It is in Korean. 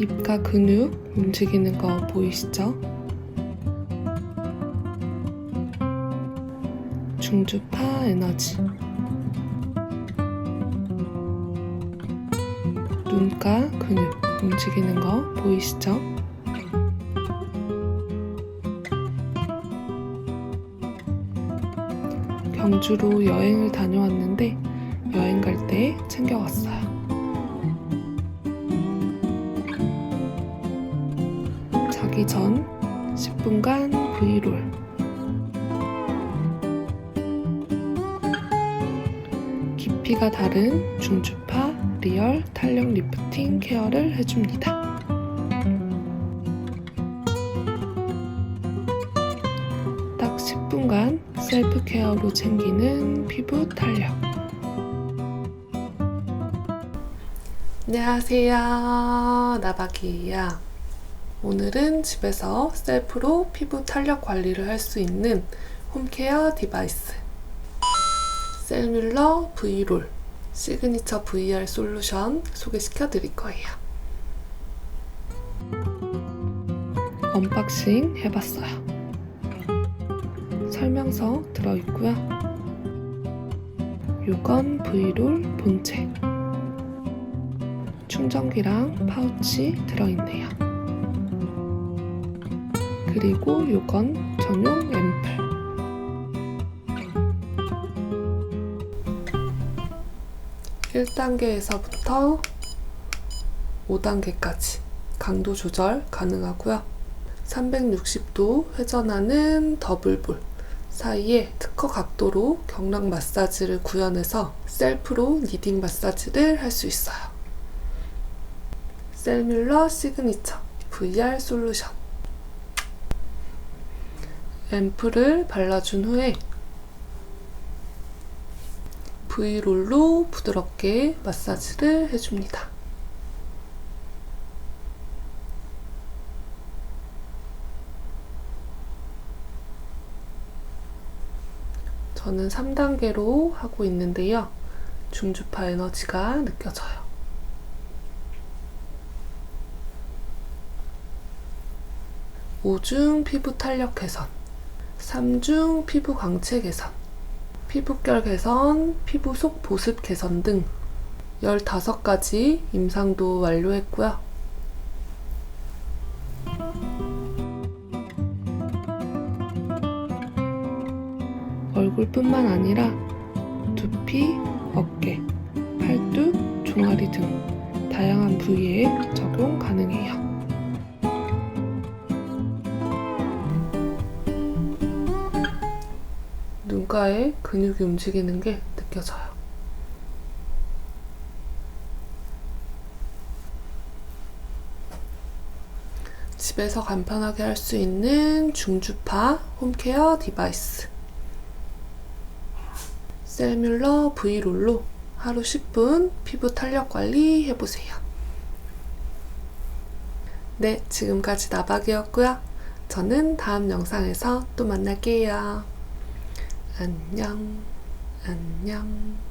입가 근육 움직이는 거 보이시죠? 중주파 에너지 눈가 근육 움직이는 거 보이시죠? 경주로 여행을 다녀왔는데 여행 갈 때 챙겨왔어요. 자기 전 10분간 V롤 깊이가 다른 중주파 리얼 탄력 리프팅 케어를 해줍니다. 딱 10분간 셀프 케어로 챙기는 피부 탄력. 안녕하세요. 나박이야. 오늘은 집에서 셀프로 피부 탄력 관리를 할 수 있는 홈케어 디바이스 셀뮬러 V롤 시그니처 VR 솔루션 소개시켜 드릴 거예요. 언박싱 해봤어요. 설명서 들어있고요. 요건 V롤 본체. 충전기랑 파우치 들어있네요. 그리고 요건 전용 앰플. 일단계에서부터 5단계까지 강도 조절 가능하고요. 360도 회전하는 더블볼 사이에 특허 각도로 경락 마사지를 구현해서 셀프로 리딩 마사지를 할 수 있어요. 셀뮬러 시그니처 VR 솔루션 앰플을 발라준 후에 V롤로 부드럽게 마사지를 해줍니다. 저는 3단계로 하고 있는데요. 중주파 에너지가 느껴져요. 오중 피부 탄력 개선, 3중 피부 광채 개선, 피부결 개선, 피부 속 보습 개선 등 15가지 임상도 완료했고요. 얼굴뿐만 아니라 두피, 어깨, 팔뚝, 종아리 등 다양한 부위에 적용 가능해요. 눈가에 근육이 움직이는 게 느껴져요. 집에서 간편하게 할 수 있는 중주파 홈케어 디바이스. 셀뮬러 V롤로 하루 10분 피부 탄력 관리 해보세요. 네, 지금까지 나박이었고요. 저는 다음 영상에서 또 만날게요. 안녕, 안녕.